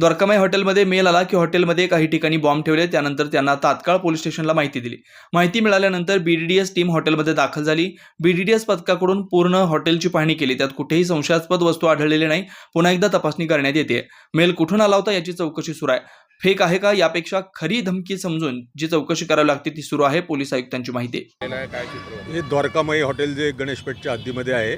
द्वारकामाई हॉटेलमध्ये मेल आला की हॉटेलमध्ये काही ठिकाणी बॉम्ब ठेवले. त्यानंतर त्यांना तात्काळ पोलीस स्टेशनला माहिती दिली. माहिती मिळाल्यानंतर बीडीडीएस टीम हॉटेलमध्ये दाखल झाली. बीडीडीएस पथकाकडून पूर्ण हॉटेलची पाहणी केली. त्यात कुठेही संशयास्पद वस्तू आढळलेली नाही. पुन्हा एकदा तपासणी करण्यात येते. मेल कुठून आला होता याची चौकशी सुरू आहे. फेक आहे का यापेक्षा खरी धमकी समजून जी चौकशी करावी लागते ती सुरू आहे पोलीस आयुक्तांची माहिती. काय हे द्वारकामाई हॉटेल जे गणेशपेठच्या हद्दीमध्ये आहे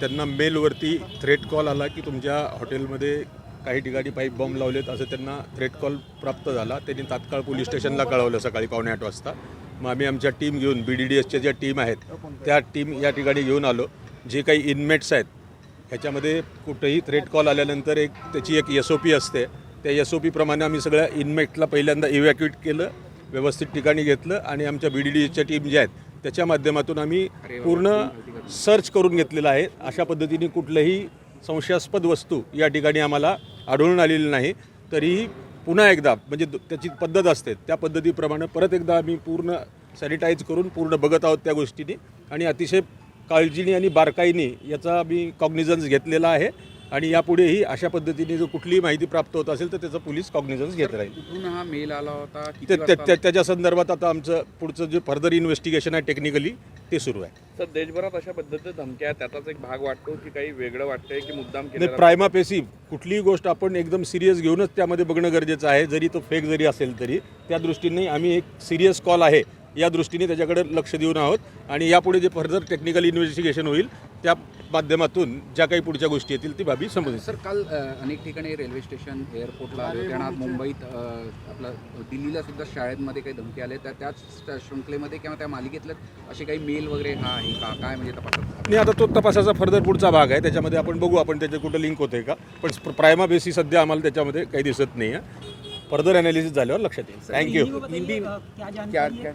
त्यांना मेलवरती थ्रेट कॉल आला की तुमच्या हॉटेलमध्ये काही ठिकाणी पाईप बॉम्ब लावलेत असं त्यांना थ्रेट कॉल प्राप्त झाला. त्यांनी तात्काळ पोलीस स्टेशनला कळवलं सकाळी पावणे आठ वाजता. मग आम्ही आमच्या टीम घेऊन बी डी डी एसच्या ज्या टीम आहेत त्या टीम या ठिकाणी घेऊन आलो. जे काही इनमेट्स आहेत ह्याच्यामध्ये कुठेही थ्रेट कॉल आल्यानंतर एक त्याची एक एस ओ पी असते. त्या एस ओ पीप्रमाणे आम्ही सगळ्या इनमेटला पहिल्यांदा इव्हॅक्युएट केलं व्यवस्थित ठिकाणी घेतलं आणि आमच्या बी डी डी एसच्या टीम ज्या आहेत त्याच्या माध्यमातून आम्ही पूर्ण सर्च करून घेतलेलं आहे. अशा पद्धतीने कुठलंही संशयास्पद वस्तू या ठिकाणी आम्हाला आढळून आलेली नाही तरीही पुन्हा एकदा म्हणजे त्याची पद्धत असते. त्या पद्धतीप्रमाणे परत एकदा आम्ही पूर्ण सॅनिटाईज करून पूर्ण बघत आहोत त्या गोष्टीने. आणि अतिशय काळजीने आणि बारकाईने याचा आम्ही कॉग्निझन्स घेतलेला आहे. आणि यापुढेही अशा पद्धतीने जो कुठलीही माहिती प्राप्त होत असेल तर त्याचा पोलीस कॉग्निझन्स घेत राहील. हा मेल आला होता त्याच्या संदर्भात आता आमचं पुढचं जे फर्दर इन्व्हेस्टिगेशन आहे टेक्निकली ते सुरू आहे. तर देशभरात अशा पद्धतीच्या धमक्या आहेत, त्याचाच एक भाग वाटतो की काही वेगळं वाटतंय की मुद्दाम नाही केलं प्रायमा पेसी कुठलीही गोष्ट आपण एकदम सिरियस घेऊनच त्यामध्ये बघणं गरजेचं आहे. जरी तो फेक जरी असेल तरी. त्या दृष्टीने आम्ही एक सिरियस कॉल आहे. या दृष्टीने त्याच्याकडे लक्ष देऊन आहोत. आणि यापुढे जे फर्दर टेक्निकल इन्व्हेस्टिगेशन होईल त्या माध्यमातून ज्या काही पुढच्या गोष्टी येतील ती बाबी समजेल सर काल अनेक ठिकाणी रेल्वे स्टेशन एअरपोर्टला आले होते आणि आज मुंबईत आपलं दिल्लीला सुद्धा शाळेमध्ये काही धमकी आले तर त्याच शृंखलेमध्ये किंवा त्या मालिकेतल्या असे काही मेल वगैरे हा आहे का? काय म्हणजे तपासात? आणि आता तो तपासाचा फर्दर पुढचा भाग आहे. त्याच्यामध्ये आपण बघू आपण त्याचे कुठं लिंक होते का? पण प्रायमा बेसी सध्या आम्हाला त्याच्यामध्ये काही दिसत नाही आहे फर्दर अनालिसिस झाल्यावर लक्षात येईल. थँक्यू क्या क्या